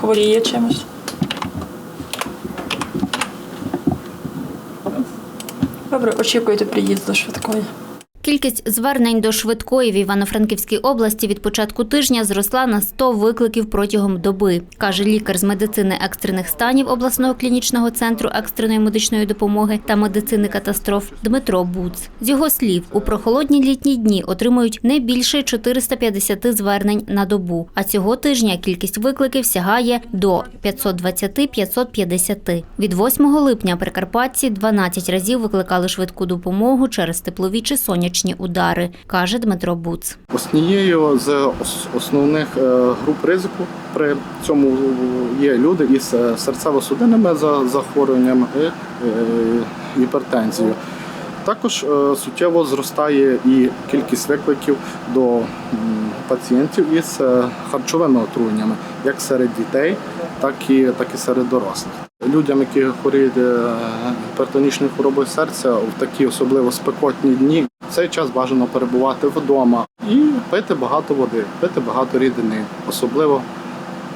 хворіє чимось. Добре, очікуйте приїзду швидкої. Кількість звернень до швидкої в Івано-Франківській області від початку тижня зросла на 100 викликів протягом доби, каже лікар з медицини екстрених станів обласного клінічного центру екстреної медичної допомоги та медицини катастроф Дмитро Буц. З його слів, у прохолодні літні дні отримують не більше 450 звернень на добу. А цього тижня кількість викликів сягає до 520-550. Від 8 липня прикарпатці 12 разів викликали швидку допомогу через теплові чи сонячні удари, каже Дмитро Буц. Однією з основних е, груп ризику при цьому є люди із е, серцево-судинними захворюваннями і е, гіпертензією. Також суттєво зростає і кількість викликів до пацієнтів із харчовими отруєннями, як серед дітей, так і, так і серед дорослих. Людям, які хворіють е, гіпертонічною хворобою серця, в такі особливо спекотні дні, в цей час бажано перебувати вдома і пити багато води, пити багато рідини, особливо,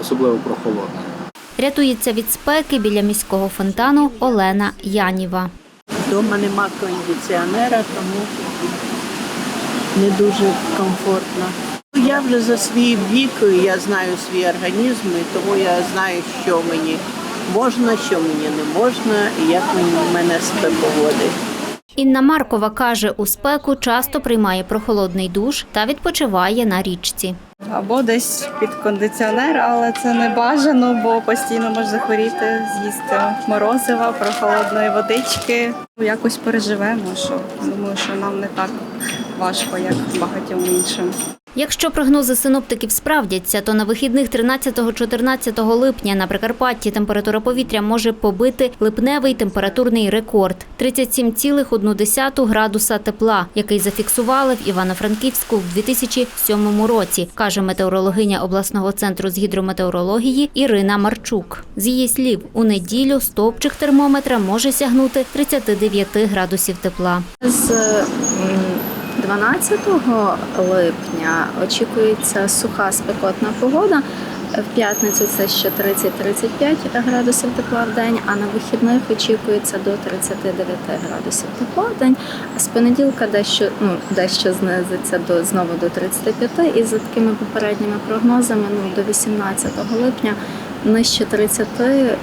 особливо прохолодної. Рятується від спеки біля міського фонтану Олена Яніва. Дома нема кондиціонера, тому не дуже комфортно. Я вже за свій вік, я знаю свій організм, і тому я знаю, що мені можна, що мені не можна, і як мене себе поводить. Інна Маркова каже, у спеку часто приймає прохолодний душ та відпочиває на річці. або десь під кондиціонер, але це не бажано, бо постійно може захворіти, з'їсти морозива, прохолодної водички. Якось переживемо, що думаю, що нам не так важко, як багатьом іншим. Якщо прогнози синоптиків справдяться, то на вихідних 13-14 липня на Прикарпатті температура повітря може побити липневий температурний рекорд 37,1 градуса тепла, який зафіксували в Івано-Франківську в 2007 році, каже метеорологиня обласного центру з гідрометеорології Ірина Марчук. З її слів, у неділю стовпчик термометра може сягнути 39 градусів тепла. З 12 липня очікується суха спекотна погода. В п'ятницю це ще 30-35 градусів тепла в день, а на вихідних очікується до 39 градусів тепла в день. А з понеділка дещо, ну, дещо знизиться до, знову до 35, і за такими попередніми прогнозами ну, до 18 липня нижче 30 е,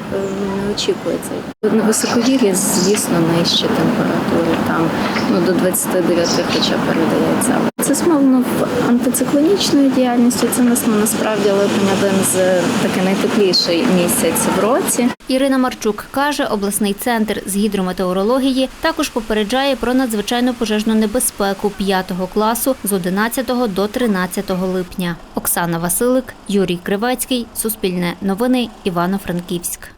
не очікується. На високогір'ї, звісно, нижчі температури, там ну, до 29 хоча передається. Це змовно в антициклонічною діяльністю. Це нас, ну, насправді липень один з такий найтепліший місяць в році. Ірина Марчук каже, обласний центр з гідрометеорології також попереджає про надзвичайну пожежну небезпеку 5 класу з 11 до 13 липня. Оксана Василик, Юрій Кривецький, Суспільне новини, Івано-Франківськ.